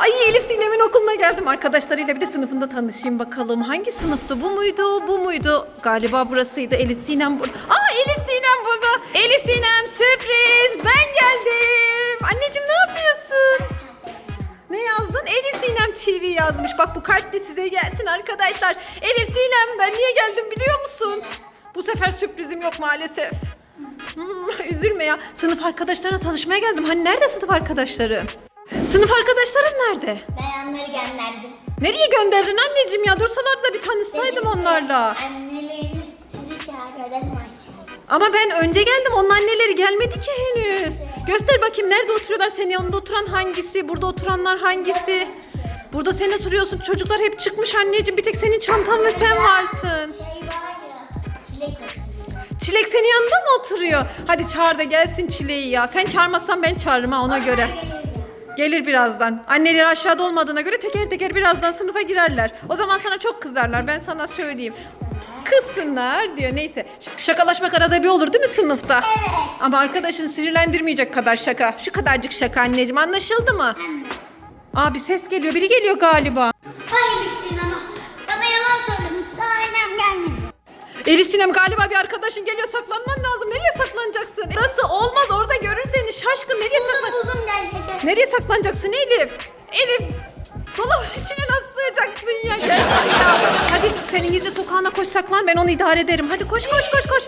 Ay Elif Sinem'in okuluna geldim. Arkadaşlarıyla bir de sınıfında tanışayım bakalım. Hangi sınıftı? Bu muydu? Bu muydu? Galiba burasıydı. Elif Sinem burada. Aa Elif Sinem burada. Elif Sinem sürpriz. Ben geldim. Anneciğim ne yapıyorsun? Ne yazdın? Elif Sinem TV yazmış. Bak bu kart de size gelsin arkadaşlar. Elif Sinem ben niye geldim biliyor musun? Bu sefer sürprizim yok maalesef. Hmm, üzülme ya. Sınıf arkadaşlarına tanışmaya geldim. Hani nerede sınıf arkadaşların? Sınıf arkadaşların nerede? Ben onları gönderdim. Nereye gönderdin anneciğim ya? Dursalar da bir tanışsaydım onlarla. Anneleriniz sizi çağırıyor dedim aşağıya. Ama ben önce geldim. Onun anneleri gelmedi ki henüz. Göster bakayım nerede oturuyorlar? Senin yanında oturan hangisi? Burada oturanlar hangisi? Burada sen oturuyorsun. Çocuklar hep çıkmış anneciğim. Bir tek senin çantan ve sen varsın. Şey var ya, çilek oturuyor. Çilek senin yanında mı oturuyor? Hadi çağır da gelsin Çilek'i ya. Sen çağırmazsan ben çağırırım ha ona göre. Gelir birazdan. Anneleri aşağıda olmadığına göre teker teker birazdan sınıfa girerler. O zaman sana çok kızarlar ben sana söyleyeyim. Kızsınlar diyor neyse. Ş- şakalaşmak arada bir olur değil mi sınıfta? Evet. Ama arkadaşını sinirlendirmeyecek kadar şaka. Şu kadarcık şaka anneciğim anlaşıldı mı? Aa bir ses geliyor biri geliyor galiba. Hayır Hüseyin ama bana yalan söylemişti. Annem gelmedi. Elif Sinem galiba bir arkadaşın geliyor saklanman lazım. Nereye saklanacaksın? Nasıl olmaz orada seni şaşkın nereye saklan? Buldum gerçekten. Nereye saklanacaksın Elif? Elif dolap içine nasıl sığacaksın ya? Gel ya. Hadi sen İngilizce sokağına koş saklan ben onu idare ederim. Hadi koş koş koş koş.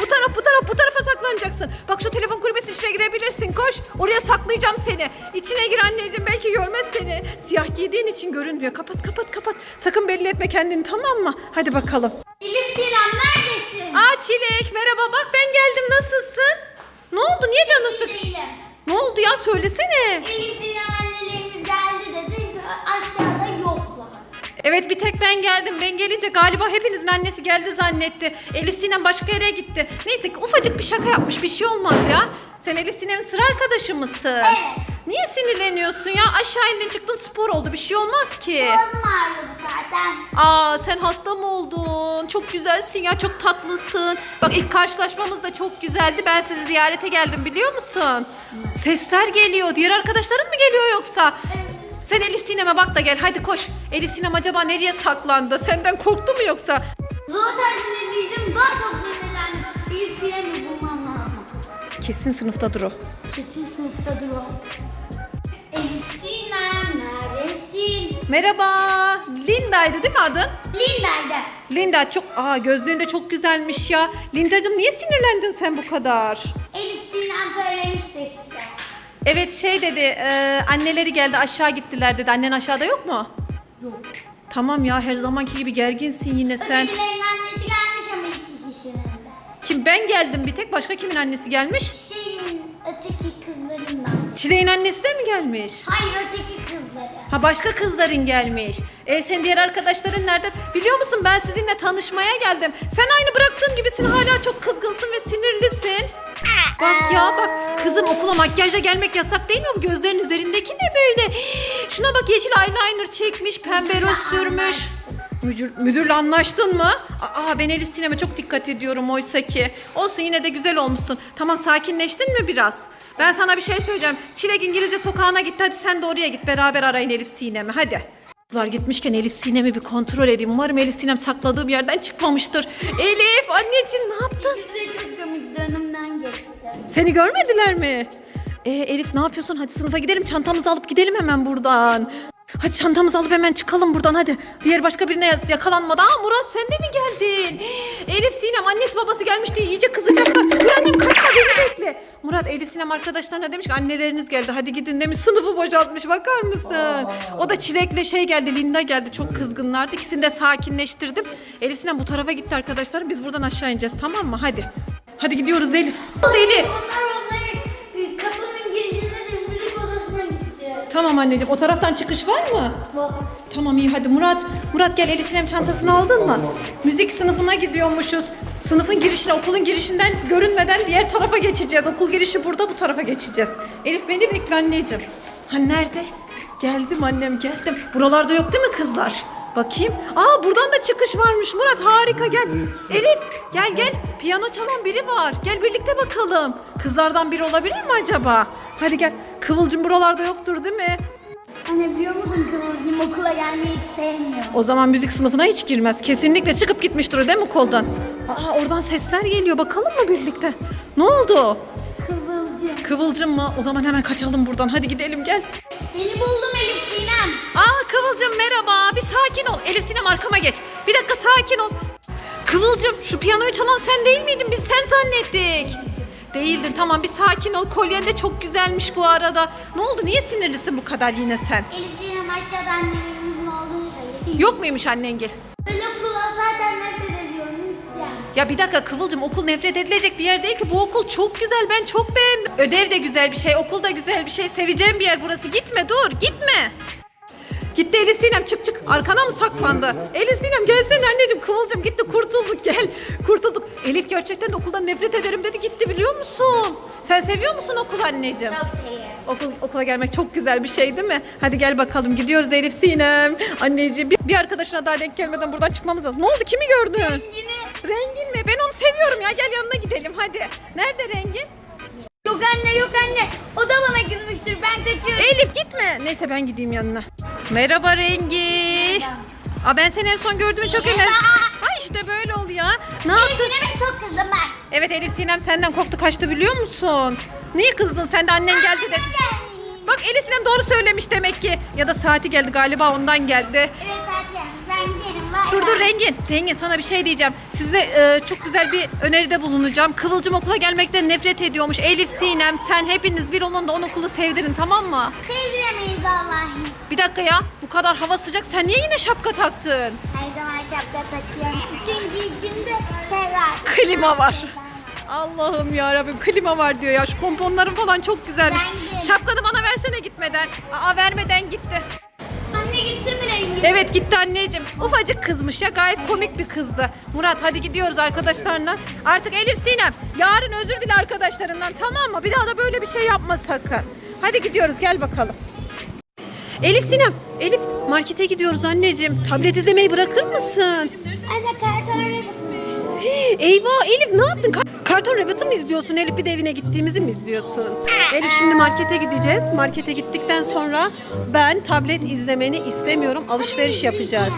Bu taraf bu taraf bu tarafa saklanacaksın. Bak şu telefon kulübesinin içine girebilirsin koş. Oraya saklayacağım seni. İçine gir anneciğim belki görmez seni. Siyah giydiğin için görünmüyor. Kapat kapat kapat. Sakın belli etme kendini tamam mı? Hadi bakalım. Elif Sinem neredesin? Aa Çilek merhaba bak ben geldim nasılsın? Ne oldu niye canın sık? Değilim. Ne oldu ya söylesene. Elif Sinem annelerimiz geldi dedi. Aşağıda yoklar. Evet bir tek ben geldim. Ben gelince galiba hepinizin annesi geldi zannetti. Elif Sinem başka yere gitti. Neyse ufacık bir şaka yapmış bir şey olmaz ya. Sen Elif Sinem'in sıra arkadaşı mısın? Evet. Niye sinirleniyorsun ya? Aşağı indin çıktın spor oldu bir şey olmaz ki. Boğazım ağrıyordu zaten. Aa sen hasta mı oldun? Çok güzelsin ya çok tatlısın. Bak ilk karşılaşmamız da çok güzeldi. Ben sizi ziyarete geldim biliyor musun? Sesler geliyor. Diğer arkadaşların mı geliyor yoksa? Sen Elif Sinem'e bak da gel hadi koş. Elif Sinem acaba nereye saklandı? Senden korktu mu yoksa? Zaten sinirliydim. Daha çok sinirlendim. Elif Sinem'i. Kesin sınıftadır o. Kesin sınıfta dur o. Elif Sinem neredesin? Merhaba. Linda'ydı değil mi adın? Linda'ydı. Linda çok aa gözlüğün de çok güzelmiş ya. Linda'cığım niye sinirlendin sen bu kadar? Elif Sinem söylemiştir size. Evet şey dedi e, anneleri geldi aşağı gittiler dedi. Annen aşağıda yok mu? Yok. Tamam ya her zamanki gibi gerginsin yine sen. Ötekilerin Kim ben geldim bir tek başka kimin annesi gelmiş? Şeyin öteki kızlarından. Çileğin annesi de mi gelmiş? Hayır öteki kızları. Ha başka kızların gelmiş. E sen diğer arkadaşların nerede? Biliyor musun ben sizinle tanışmaya geldim. Sen aynı bıraktığım gibisin hala çok kızgınsın ve sinirlisin. Bak ya bak kızım okula makyajla gelmek yasak değil mi? Bu gözlerin üzerindeki ne böyle? Şuna bak yeşil eyeliner çekmiş, pembe röz sürmüş. Müdür, müdürle anlaştın mı? Aa ben Elif Sinem'e çok dikkat ediyorum oysa ki. Olsun yine de güzel olmuşsun. Tamam sakinleştin mi biraz? Ben sana bir şey söyleyeceğim. Çilek İngilizce sokağına gitti. Hadi sen de oraya git. Beraber arayın Elif Sinem'i. Hadi. Kızlar gitmişken Elif Sinem'i bir kontrol edeyim. Umarım Elif Sinem sakladığım yerden çıkmamıştır. Elif anneciğim ne yaptın? Dönümden geçti. Seni görmediler mi? Ee, Elif ne yapıyorsun? Hadi sınıfa gidelim. Çantamızı alıp gidelim hemen buradan. Hadi çantamızı alıp hemen çıkalım buradan hadi. Diğer başka birine yakalanmadan. Aa Murat sen de mi geldin? Elif Sinem annesi babası gelmiş diye iyice kızacaklar. Dur annem kaçma beni bekle. Murat Elif Sinem arkadaşlarına demiş ki anneleriniz geldi hadi gidin demiş. Sınıfı boşaltmış bakar mısın? O da Çilek'le şey geldi Linda geldi çok kızgınlardı. İkisini de sakinleştirdim. Elif Sinem bu tarafa gitti arkadaşlar. Biz buradan aşağı ineceğiz tamam mı? Hadi. Hadi gidiyoruz Elif. Hadi Elif. Tamam anneciğim o taraftan çıkış var mı? Tamam iyi hadi Murat. Murat gel Elif Sinem çantasını aldın mı? Müzik sınıfına gidiyormuşuz. Sınıfın girişine okulun girişinden görünmeden diğer tarafa geçeceğiz. Okul girişi burada bu tarafa geçeceğiz. Elif beni bekle anneciğim. Ha nerede? Geldim annem geldim. Buralarda yok değil mi kızlar? Bakayım. Aa buradan da çıkış varmış Murat harika gel. Elif gel gel. Piyano çalan biri var. Gel birlikte bakalım. Kızlardan biri olabilir mi acaba? Hadi gel. Kıvılcım buralarda yoktur değil mi? Anne biliyor musun? benim okula gelmeyi hiç sevmiyor. O zaman müzik sınıfına hiç girmez. Kesinlikle çıkıp gitmiştir o değil mi koldan? Aa oradan sesler geliyor. Bakalım mı birlikte? Ne oldu? Kıvılcım. Kıvılcım mı? O zaman hemen kaçalım buradan. Hadi gidelim gel. Seni buldum Elif Sinem. Aa Kıvılcım merhaba. Bir sakin ol. Elif Sinem arkama geç. Bir dakika sakin ol. Kıvılcım şu piyanoyu çalan sen değil miydin? Biz sen zannettik. Değildin tamam bir sakin ol. Kolyen de çok güzelmiş bu arada. Ne oldu? Niye sinirlisin bu kadar yine sen? Elif Sinem aşağıda annemizin olduğunu söyledi. Yok muymuş annengil? Ben okula zaten nefret ediyorum. Gideceğim. Ya bir dakika Kıvılcım okul nefret edilecek bir yer değil ki. Bu okul çok güzel. Ben çok beğendim. Ödev de güzel bir şey. Okul da güzel bir şey. Seveceğim bir yer burası. Gitme dur. Gitme. Gitti Elif Sinem çık çık. Arkana mı saklandı? Elif Sinem gelsene anneciğim. Kıvılcım gitti kurtulduk gel. Kurtulduk. Elif gerçekten de okuldan nefret ederim dedi gitti biliyor musun? Sen seviyor musun okul anneciğim? Çok seviyorum. Okul, okula gelmek çok güzel bir şey değil mi? Hadi gel bakalım gidiyoruz Elif Sinem. Anneciğim bir, bir arkadaşına daha denk gelmeden buradan çıkmamız lazım. Ne oldu kimi gördün? Yine Rengin mi? Ben onu seviyorum ya. Gel yanına gidelim hadi. Nerede Rengin? Yok anne yok anne. O da bana kızmıştır. Ben kaçıyorum. Elif gitme. Neyse ben gideyim yanına. Merhaba Rengi. Aa, ben seni en son gördüğümde çok Merhaba. enerjik. Ha işte böyle oldu ya. Ne Elif yaptın? Sinem'e çok kızdım ben. Evet Elif Sinem senden korktu kaçtı biliyor musun? Niye kızdın sen de annen geldi dedi. Bak Elif Sinem doğru söylemiş demek ki. Ya da saati geldi galiba ondan geldi. Evet Dur dur Rengin. Rengin sana bir şey diyeceğim. Size e, çok güzel bir öneride bulunacağım. Kıvılcım okula gelmekten nefret ediyormuş. Elif, Sinem, sen hepiniz bir olun da on okulu sevdirin tamam mı? Sevdiremeyiz vallahi. Bir dakika ya. Bu kadar hava sıcak. Sen niye yine şapka taktın? Her zaman şapka takıyorum. Çünkü içinde şey var. Klima var. Allah'ım ya Rabbim klima var diyor ya. Şu pomponların falan çok güzelmiş. Rengin. Şapkanı bana versene gitmeden. Aa vermeden gitti. Anne gitti? Evet gitti anneciğim. Ufacık kızmış ya gayet komik bir kızdı. Murat hadi gidiyoruz arkadaşlarına. Artık Elif Sinem yarın özür dile arkadaşlarından tamam mı? Bir daha da böyle bir şey yapma sakın. Hadi gidiyoruz gel bakalım. Elif Sinem, Elif markete gidiyoruz anneciğim. Tablet izlemeyi bırakır mısın? Anne karton rabbit. Eyvah Elif ne yaptın? Ka- Karton Rabbit'ı mı izliyorsun Elif bir de evine gittiğimizi mi izliyorsun? Elif şimdi markete gideceğiz. Markete gittikten sonra ben tablet izlemeni istemiyorum. Alışveriş yapacağız.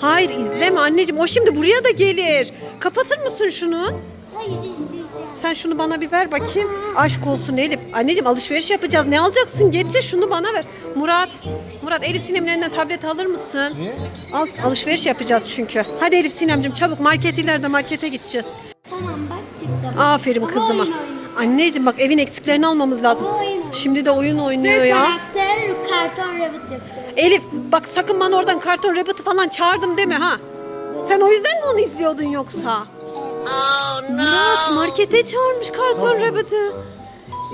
Hayır izleme anneciğim o şimdi buraya da gelir. Kapatır mısın şunu? Hayır izleyeceğim. Sen şunu bana bir ver bakayım. Aşk olsun Elif. Anneciğim alışveriş yapacağız. Ne alacaksın? Getir şunu bana ver. Murat. Murat Elif Sinem'in elinden tablet alır mısın? Al, alışveriş yapacağız çünkü. Hadi Elif Sinem'cim çabuk market ileride markete gideceğiz. Aferin kızıma. oyun oynuyor. Anneciğim bak evin eksiklerini almamız lazım. Baba oyun oynuyor. Şimdi de oyun oynuyor ya. karakter karton rabbit yaptı. Elif bak sakın bana oradan karton rabbit'i falan çağırdım deme ha. Sen o yüzden mi onu izliyordun yoksa? Murat markete çağırmış karton rabbit'i.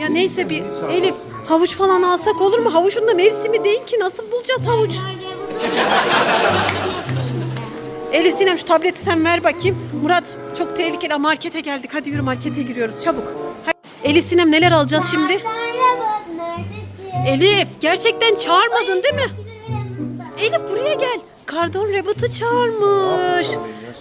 Ya neyse bir Elif havuç falan alsak olur mu? Havuçun da mevsimi değil ki nasıl bulacağız havuç? Elif Sinem şu tableti sen ver bakayım. Murat çok tehlikeli markete geldik. Hadi yürü markete giriyoruz çabuk. Hadi. Elif Sinem neler alacağız şimdi? Elif gerçekten çağırmadın değil mi? Elif buraya gel. Karton Rabbit'ı çağırmış.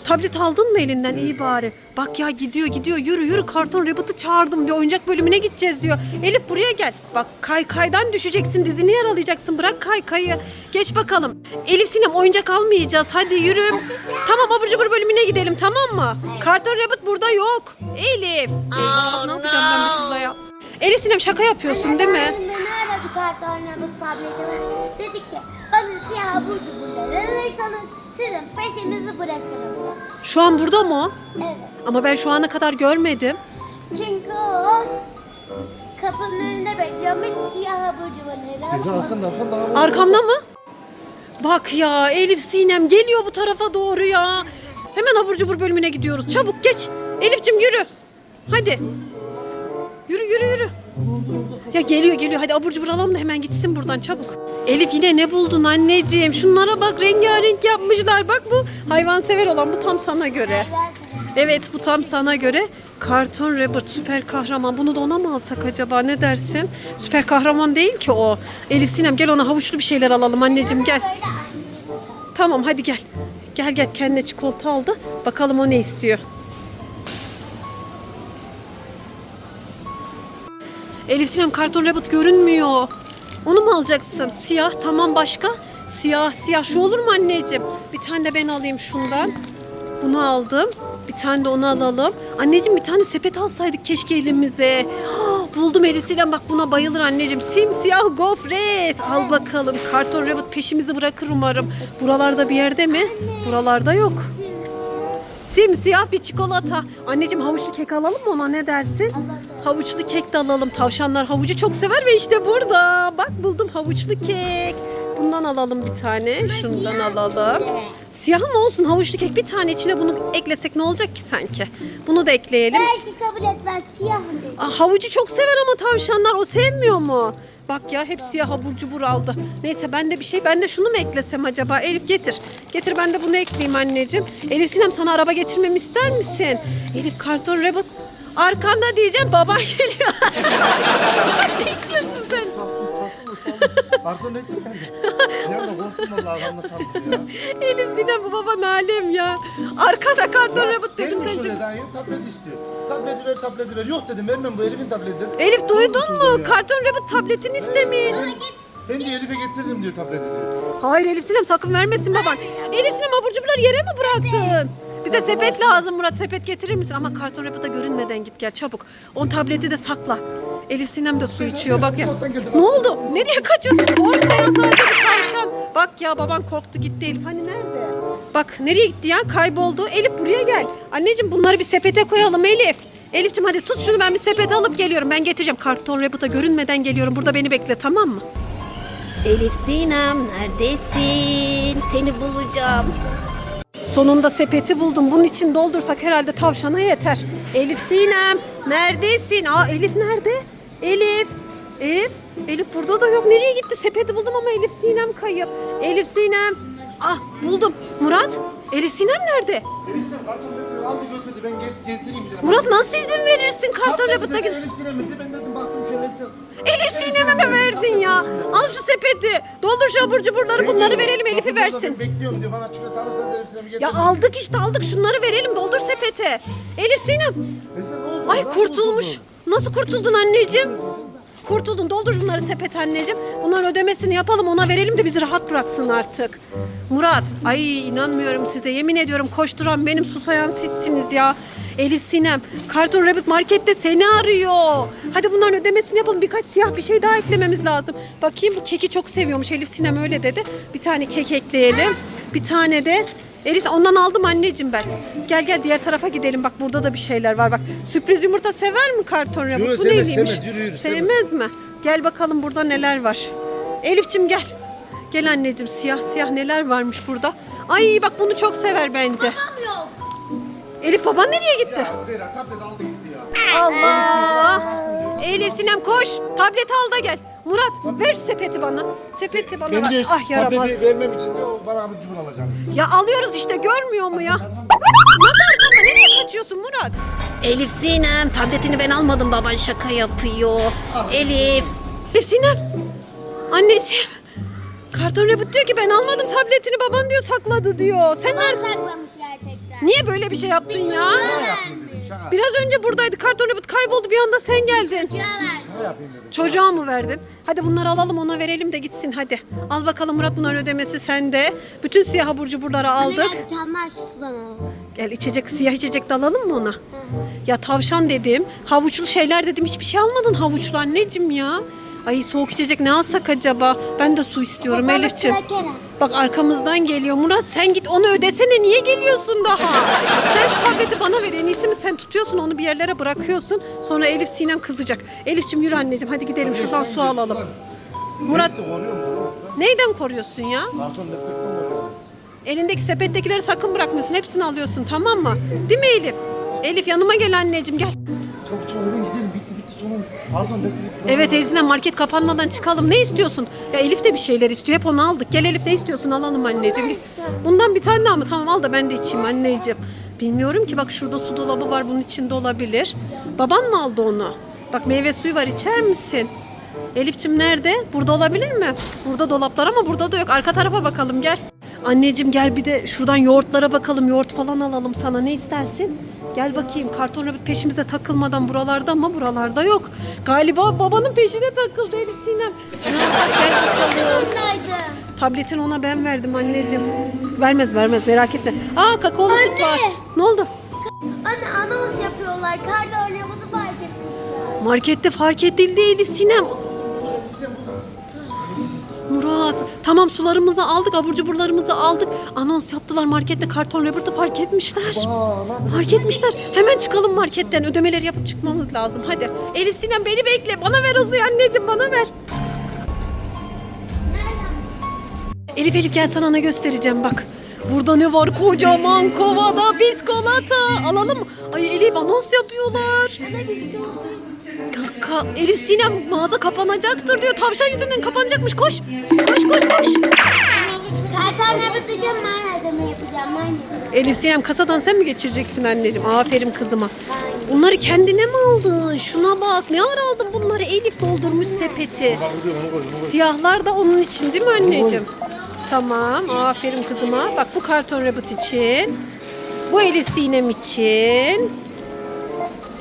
Tablet aldın mı elinden iyi bari. Bak ya gidiyor gidiyor yürü yürü Karton Rabbit'ı çağırdım diyor. Oyuncak bölümüne gideceğiz diyor. Elif buraya gel. Bak kay kaydan düşeceksin dizini yaralayacaksın. Bırak kay kayı. Geç bakalım. Elif Sinem oyuncak almayacağız. Hadi yürü. Tamam abur cubur bölümüne gidelim tamam mı? Karton Rabbit burada yok. Elif. Eyvah ne yapacağım ben bu kızla ya? Elif Sinem şaka yapıyorsun değil mi? Beni aradı karton rabbit tabletimi. Dedi ki bana siyah abur cuburları alırsanız sizin peşinizi bırakırım. Şu an burada mı? Evet. Ama ben şu ana kadar görmedim. Çünkü o kapının önünde bekliyormuş siyah abur cuburları. Arkanda arkanda. Arkamda mı? Bak ya Elif Sinem geliyor bu tarafa doğru ya. Hemen abur cubur bölümüne gidiyoruz. Çabuk geç. Elif'cim yürü. Hadi. Yürü yürü yürü. Ya geliyor geliyor. Hadi abur cubur alalım da hemen gitsin buradan çabuk. Elif yine ne buldun anneciğim? Şunlara bak rengarenk yapmışlar. Bak bu hayvansever olan bu tam sana göre. Evet bu tam sana göre. Karton Rabbit süper kahraman. Bunu da ona mı alsak acaba ne dersin? Süper kahraman değil ki o. Elif Sinem gel ona havuçlu bir şeyler alalım anneciğim gel. Tamam hadi gel. Gel gel kendine çikolata aldı. Bakalım o ne istiyor. Elif Sinem karton rabbit görünmüyor. Onu mu alacaksın? Siyah tamam başka? Siyah siyah şu olur mu anneciğim? Bir tane de ben alayım şundan. Bunu aldım. Bir tane de onu alalım. Anneciğim bir tane sepet alsaydık keşke elimize. Ah, Buldum Elisi'yle bak buna bayılır anneciğim. Simsiyah gofret. Al bakalım. Karton rabbit peşimizi bırakır umarım. Buralarda bir yerde mi? Buralarda yok. Simsiyah bir çikolata. Anneciğim havuçlu kek alalım mı ona ne dersin? Havuçlu kek de alalım. Tavşanlar havucu çok sever ve işte burada. Bak buldum havuçlu kek. Bundan alalım bir tane. Şundan alalım. Siyah mı olsun havuçlu kek? Bir tane içine bunu eklesek ne olacak ki sanki? Bunu da ekleyelim. Belki kabul etmez siyahım dedi. Aa, havucu çok sever ama tavşanlar o sevmiyor mu? Bak ya hep siyah abur cubur aldı. Neyse ben de bir şey ben de şunu mu eklesem acaba? Elif getir. Getir ben de bunu ekleyeyim anneciğim. Elif Sinem sana araba getirmemi ister misin? Elif karton rabbit. Arkanda diyeceğim baban geliyor. ne içiyorsun sen? Pardon ne dedin? Bir anda korktum valla arkamda sandım ya. Elif Sinem bu baban alem ya. Arkada karton rabbit dedim sen çık. daha yeni tablet istiyor. Tableti ver tableti ver. Yok dedim vermem bu Elif'in tableti. Elif duydun mu? Karton rabbit tabletini istemiş. Ben de Elif'e getiririm diyor tableti diyor. Hayır Elif Sinem sakın vermesin baban. Elif Sinem abur cuburları yere mi bıraktın? Bize sepet lazım Murat sepet getirir misin? Ama karton rapata görünmeden git gel çabuk. On tableti de sakla. Elif Sinem de su içiyor bak ya. Ne oldu? Nereye kaçıyorsun? Korkma ya sadece bir tavşan. Bak ya baban korktu gitti Elif. Hani nerede? Bak nereye gitti ya? Kayboldu. Elif buraya gel. Anneciğim bunları bir sepete koyalım Elif. Elif'ciğim hadi tut şunu ben bir sepete alıp geliyorum. Ben getireceğim. Karton rapata görünmeden geliyorum. Burada beni bekle tamam mı? Elif Sinem neredesin? Seni bulacağım. Sonunda sepeti buldum. Bunun için doldursak herhalde tavşana yeter. Elif Sinem neredesin? Aa Elif nerede? Elif. Elif. Elif burada da yok. Nereye gitti? Sepeti buldum ama Elif Sinem kayıp. Elif Sinem. Ah buldum. Murat. Elif Sinem nerede? Elif Sinem karton tableti aldı götürdü. Ben gez, gezdireyim dedim. Murat nasıl izin verirsin karton dedi, git? Elif Sinem'e de ben dedim baktım şöyle Elif Sinem. Elif Sinem'e mi verdin ya? Al şu sepeti. Doldur şu abur cuburları bunları verelim Elif'i versin. Bekliyorum diyor. Bana çikolata alırsanız Elif Sinem'i Ya getiririm. aldık işte aldık şunları verelim doldur sepete. Elif Sinem. Elif Sinem, ne oldu? Ay Nasıl kurtulmuş. Nasıl kurtuldun anneciğim? Kurtuldun. Doldur bunları sepet anneciğim. Bunların ödemesini yapalım ona verelim de bizi rahat bıraksın artık. Murat, ay inanmıyorum size. Yemin ediyorum koşturan benim susayan sizsiniz ya. Elif Sinem, Karton Rabbit markette seni arıyor. Hadi bunların ödemesini yapalım. Birkaç siyah bir şey daha eklememiz lazım. Bakayım bu keki çok seviyormuş. Elif Sinem öyle dedi. Bir tane kek ekleyelim. Bir tane de Elif ondan aldım anneciğim ben. Gel gel diğer tarafa gidelim. Bak burada da bir şeyler var. Bak sürpriz yumurta sever mi karton? Yok, Bu sevmez, neyliymiş? sevmez. Yürü, yürü, Sevmez mi? Gel bakalım burada neler var. Elifçim gel. Gel anneciğim siyah siyah neler varmış burada. Ay bak bunu çok sever bence. Tamam yok. Elif baban nereye gitti? Ya Zehra tablet aldı gitti ya. Allah! Elif Sinem koş. Tableti al da gel. Murat ver şu sepeti bana. Sepeti bana. Ben ver. de Ah yaramaz. tableti vermem için de o bana cubur alacağım. Ya alıyoruz işte görmüyor mu ya? Nasıl arkanda nereye kaçıyorsun Murat? Elif Sinem tabletini ben almadım baban şaka yapıyor. Elif. Elif Sinem. Anneciğim. Karton Rabbit diyor ki ben almadım tabletini baban diyor sakladı diyor. Sen nerede? saklamış gerçekten. Niye böyle bir şey yaptın ya? Çocuğa vermiş. Biraz önce buradaydı karton Rabbit kayboldu bir anda sen geldin. Çocuğa vermiş. Çocuğa mı verdin? Hadi bunları alalım ona verelim de gitsin hadi. Al bakalım Murat bunların ödemesi sende. Bütün siyah abur cuburları aldık. Daha suslan alalım. Gel içecek siyah içecek de alalım mı ona? Ya tavşan dedim, havuçlu şeyler dedim. Hiçbir şey almadın havuçlu anneciğim ya. Ay soğuk içecek ne alsak acaba? Ben de su istiyorum al. Bak arkamızdan geliyor. Murat sen git onu ödesene. Niye geliyorsun daha? sen şu tableti bana ver. En iyisi mi sen tutuyorsun onu bir yerlere bırakıyorsun. Sonra Elif Sinem kızacak. Elifçim yürü anneciğim hadi gidelim şuradan su alalım. Murat neyden koruyorsun ya? Elindeki sepettekileri sakın bırakmıyorsun. Hepsini alıyorsun tamam mı? Değil mi Elif? Elif yanıma gel anneciğim gel. Çabuk sonun. Pardon. Evet Ezine market kapanmadan çıkalım. Ne istiyorsun? Ya Elif de bir şeyler istiyor. Hep onu aldık. Gel Elif ne istiyorsun? Alalım anneciğim. Bundan bir tane daha mı? Tamam al da ben de içeyim anneciğim. Bilmiyorum ki bak şurada su dolabı var. Bunun içinde olabilir. Baban mı aldı onu? Bak meyve suyu var. içer misin? Elifçim nerede? Burada olabilir mi? Cık, Burada dolaplar ama burada da yok. Arka tarafa bakalım gel. Anneciğim gel bir de şuradan yoğurtlara bakalım. Yoğurt falan alalım sana. Ne istersin? Gel bakayım karton rabbit peşimize takılmadan buralarda ama buralarda yok. Galiba babanın peşine takıldı Elif Sinem. Gel bakalım. Tabletini ona ben verdim anneciğim. Vermez vermez merak etme. Aa kakaolu süt Anne! var. Ne oldu? Anne anons yapıyorlar. Karda oynaması fark etmişler. Markette fark edildi Elif Sinem. Murat tamam sularımızı aldık abur cuburlarımızı aldık. Anons yaptılar markette karton Robert'ı fark etmişler. Fark etmişler. Hemen çıkalım marketten. Ödemeleri yapıp çıkmamız lazım. Hadi. Elif Sinem beni bekle. Bana ver o suyu anneciğim bana ver. Elif Elif gel sana ne göstereceğim bak. Burada ne var kocaman kovada biskolata. Alalım? Ay Elif anons yapıyorlar. Kaka, Elif Sinem mağaza kapanacaktır diyor. Tavşan yüzünden kapanacakmış. Koş. Koş koş koş. Kartona batacağım ben ödeme yapacağım ben. Elif Sinem kasadan sen mi geçireceksin anneciğim? Aferin kızıma. Bunları kendine mi aldın? Şuna bak. Ne ara aldın bunları? Elif doldurmuş sepeti. Siyahlar da onun için değil mi anneciğim? Tamam. Aferin kızıma. Bak bu karton rabbit için. Bu Elif Sinem için.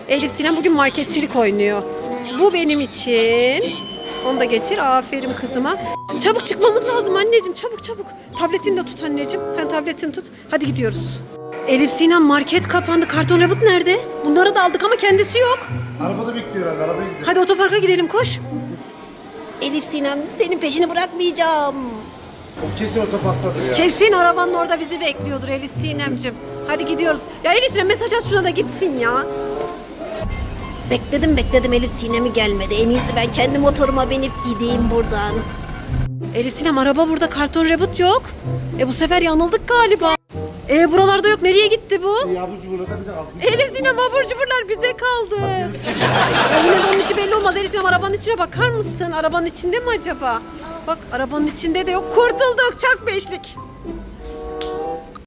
Elif Sinem bugün marketçilik oynuyor. Bu benim için. Onu da geçir. Aferin kızıma. Çabuk çıkmamız lazım anneciğim. Çabuk çabuk. Tabletini de tut anneciğim. Sen tabletini tut. Hadi gidiyoruz. Elif Sinem market kapandı. Karton rabbit nerede? Bunları da aldık ama kendisi yok. Arabada bekliyor herhalde arabaya gidiyor. Hadi otoparka gidelim koş. Elif Sinem senin peşini bırakmayacağım. O kesin otoparktadır ya. Kesin arabanın orada bizi bekliyordur Elif Sinemcim. Hadi gidiyoruz. Ya Elif Sinem mesaj at şuna da gitsin ya. Bekledim bekledim Elif Sinem'i gelmedi. En iyisi ben kendi motoruma binip gideyim buradan. Elif Sinem araba burada karton rabbit yok. E bu sefer yanıldık galiba. E buralarda yok. Nereye gitti bu? İyi abucu burada bize kalkmış. Elif Sinem abur cuburlar bize kaldı. Yine onun işi belli olmaz. Elif Sinem arabanın içine bakar mısın? Arabanın içinde mi acaba? Bak arabanın içinde de yok. Kurtulduk. Çak beşlik.